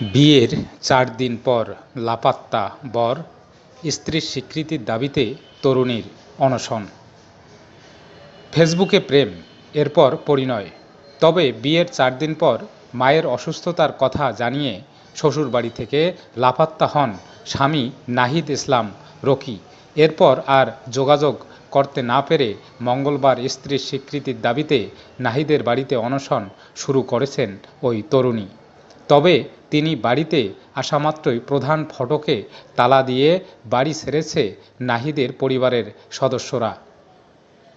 বিয়ের চার দিন পর লাপাত্তা বর স্ত্রীর স্বীকৃতির দাবিতে তরুণীর অনশন। ফেসবুকে প্রেম, এরপর পরিণয়। তবে বিয়ের চার দিন পর মায়ের অসুস্থতার কথা জানিয়ে শ্বশুরবাড়ি থেকে লাপাত্তা হন স্বামী নাহিদ ইসলাম রকি। এরপর আর যোগাযোগ করতে না পেরে মঙ্গলবার স্ত্রীর স্বীকৃতির দাবিতে নাহিদের বাড়িতে অনশন শুরু করেছেন ওই তরুণী। তবে তিনি বাড়িতে আসামাত্রই প্রধান ফটকে তালা দিয়ে বাড়ি ছেড়েছে নাহিদের পরিবারের সদস্যরা।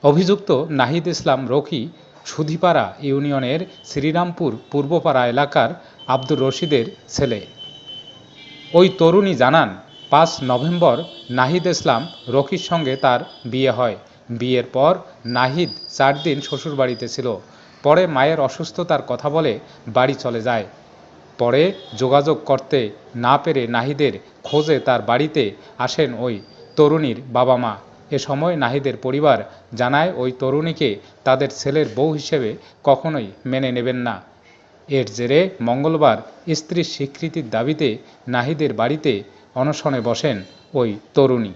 অভিযুক্ত নাহিদ ইসলাম রকি সুধিপাড়া ইউনিয়নের শ্রীরামপুর পূর্বপাড়া এলাকার আব্দুর রশিদের ছেলে। ওই তরুণী জানান, পাঁচ নভেম্বর নাহিদ ইসলাম রকির সঙ্গে তার বিয়ে হয়। বিয়ের পর নাহিদ চার দিন শ্বশুরবাড়িতে ছিল। পরে মায়ের অসুস্থতার কথা বলে বাড়ি চলে যায়। পরে যোগাযোগ করতে না পেরে নাহিদের খোঁজে তার বাড়িতে আসেন ওই তরুণীর বাবা মা। এ সময় নাহিদের পরিবার জানায় ওই তরুণীকে তাদের ছেলের বউ হিসেবে কখনোই মেনে নেবেন না। এর জেরে মঙ্গলবার স্ত্রীর স্বীকৃতির দাবিতে নাহিদের বাড়িতে অনশনে বসেন ওই তরুণী।